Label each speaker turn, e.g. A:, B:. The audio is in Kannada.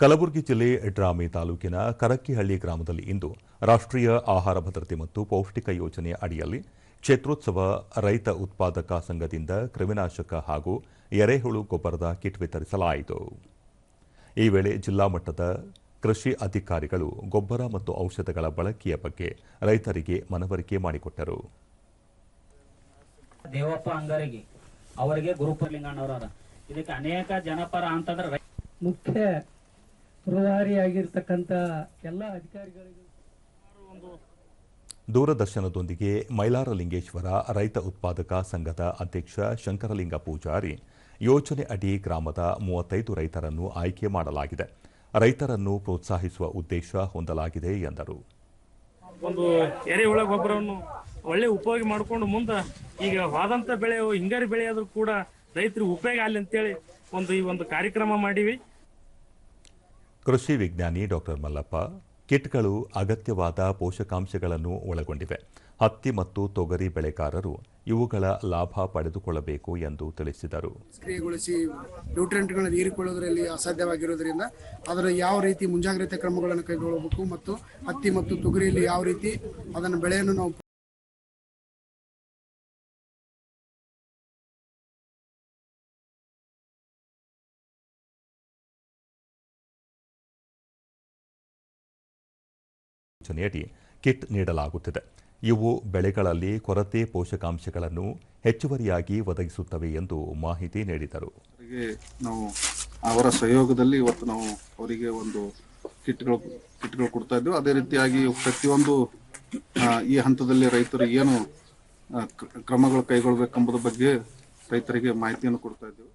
A: ಕಲಬುರಗಿ ಜಿಲ್ಲೆ ಡ್ರಾಮಿ ತಾಲೂಕಿನ ಕರಕ್ಕಿಹಳ್ಳಿ ಗ್ರಾಮದಲ್ಲಿ ಇಂದು ರಾಷ್ಟ್ರೀಯ ಆಹಾರ ಭದ್ರತೆ ಮತ್ತು ಪೌಷ್ಟಿಕ ಯೋಜನೆ ಅಡಿಯಲ್ಲಿ ಕ್ಷೇತ್ರೋತ್ಸವ ರೈತ ಉತ್ಪಾದಕ ಸಂಘದಿಂದ ಕ್ರಿಮಿನಾಶಕ ಹಾಗೂ ಎರೆಹುಳು ಗೊಬ್ಬರದ ಕಿಟ್ ವಿತರಿಸಲಾಯಿತು. ಈ ವೇಳೆ ಜಿಲ್ಲಾ ಮಟ್ಟದ ಕೃಷಿ ಅಧಿಕಾರಿಗಳು ಗೊಬ್ಬರ ಮತ್ತು ಔಷಧಗಳ ಬಳಕೆಯ ಬಗ್ಗೆ ರೈತರಿಗೆ ಮನವರಿಕೆ ಮಾಡಿಕೊಟ್ಟರು.
B: ದೇವಪ್ಪ ಅಂಗರಿಗೆ ಅವರಿಗೆ ಗುರುಪರ್ಲಿಂಗಣ್ಣವರ ಇದಕ್ಕೆ ಅನೇಕ ಜನಪರ ಅಂತಂದ್ರೆ
C: ಮುಖ್ಯ ರೂವಾರಿಯಾಗಿರ್ತಕ್ಕಂಥ ಎಲ್ಲ ಅಧಿಕಾರಿಗಳಿಗೂ
A: ದೂರದರ್ಶನದೊಂದಿಗೆ ಮೈಲಾರಲಿಂಗೇಶ್ವರ ರೈತ ಉತ್ಪಾದಕ ಸಂಘದ ಅಧ್ಯಕ್ಷ ಶಂಕರಲಿಂಗ ಪೂಜಾರಿ. ಯೋಜನೆ ಅಡಿ ಗ್ರಾಮದ ಮೂವತ್ತೈದು ರೈತರನ್ನು ಆಯ್ಕೆ ಮಾಡಲಾಗಿದೆ. ರೈತರನ್ನು ಪ್ರೋತ್ಸಾಹಿಸುವ ಉದ್ದೇಶ ಹೊಂದಲಾಗಿದೆ ಎಂದರು.
D: ಒಂದು ಎರೆಹುಳ ಗೊಬ್ಬರವನ್ನು ಒಳ್ಳೆ ಉಪಯೋಗ ಮಾಡಿಕೊಂಡು ಮುಂದೆ ಈಗ ವಾದಂತ ಬೆಳೆ ಹಿಂಗಾರಿ ಬೆಳೆಯಾದರೂ ಆದ್ರೂ ಕೂಡ ರೈತರಿಗೆ ಉಪಯೋಗ ಆಗಲಿ ಅಂತೇಳಿ ಒಂದು ಈ ಒಂದು ಕಾರ್ಯಕ್ರಮ ಮಾಡೀವಿ.
A: ಕೃಷಿ ವಿಜ್ಞಾನಿ ಡಾಕ್ಟರ್ ಮಲ್ಲಪ್ಪ, ಕಿಟ್ಗಳು ಅಗತ್ಯವಾದ ಪೋಷಕಾಂಶಗಳನ್ನು ಒಳಗೊಂಡಿವೆ. ಹತ್ತಿ ಮತ್ತು ತೊಗರಿ ಬೆಳೆಗಾರರು ಇವುಗಳ ಲಾಭ ಪಡೆದುಕೊಳ್ಳಬೇಕು ಎಂದು ತಿಳಿಸಿದರು.
E: ಸಕ್ರಿಯಗೊಳಿಸಿ ನ್ಯೂಟ್ರೆಂಟ್ಗಳನ್ನು ಹೀರಿಕೊಳ್ಳುವುದರಲ್ಲಿ ಅಸಾಧ್ಯವಾಗಿರೋದ್ರಿಂದ ಅದರ ಯಾವ ರೀತಿ ಮುಂಜಾಗ್ರತೆ ಕ್ರಮಗಳನ್ನು ಕೈಗೊಳ್ಳಬೇಕು ಮತ್ತು ಹತ್ತಿ ಮತ್ತು ತೊಗರಿಯಲ್ಲಿ ಯಾವ ರೀತಿ ಅದನ್ನು ಬೆಳೆಯನ್ನು ನಾವು
A: ಯೋಜನೆಯಡಿ ಕಿಟ್ ನೀಡಲಾಗುತ್ತಿದೆ. ಇವು ಬೆಳೆಗಳಲ್ಲಿ ಕೊರತೆ ಪೋಷಕಾಂಶಗಳನ್ನು ಹೆಚ್ಚುವರಿಯಾಗಿ ಒದಗಿಸುತ್ತವೆ ಎಂದು ಮಾಹಿತಿ ನೀಡಿದರು.
F: ನಾವು ಅವರ ಸಹಯೋಗದಲ್ಲಿ ಇವತ್ತು ನಾವು ಅವರಿಗೆ ಒಂದು ಕಿಟ್ಗಳು ಕಿಟ್ಗಳು ಕೊಡ್ತಾ ಇದ್ದೇವೆ. ಅದೇ ರೀತಿಯಾಗಿ ಪ್ರತಿಯೊಂದು ಈ ಹಂತದಲ್ಲಿ ರೈತರು ಏನು ಕ್ರಮಗಳು ಕೈಗೊಳ್ಳಬೇಕೆಂಬುದ್ರ ಬಗ್ಗೆ ರೈತರಿಗೆ ಮಾಹಿತಿಯನ್ನು ಕೊಡ್ತಾ ಇದ್ದೇವೆ.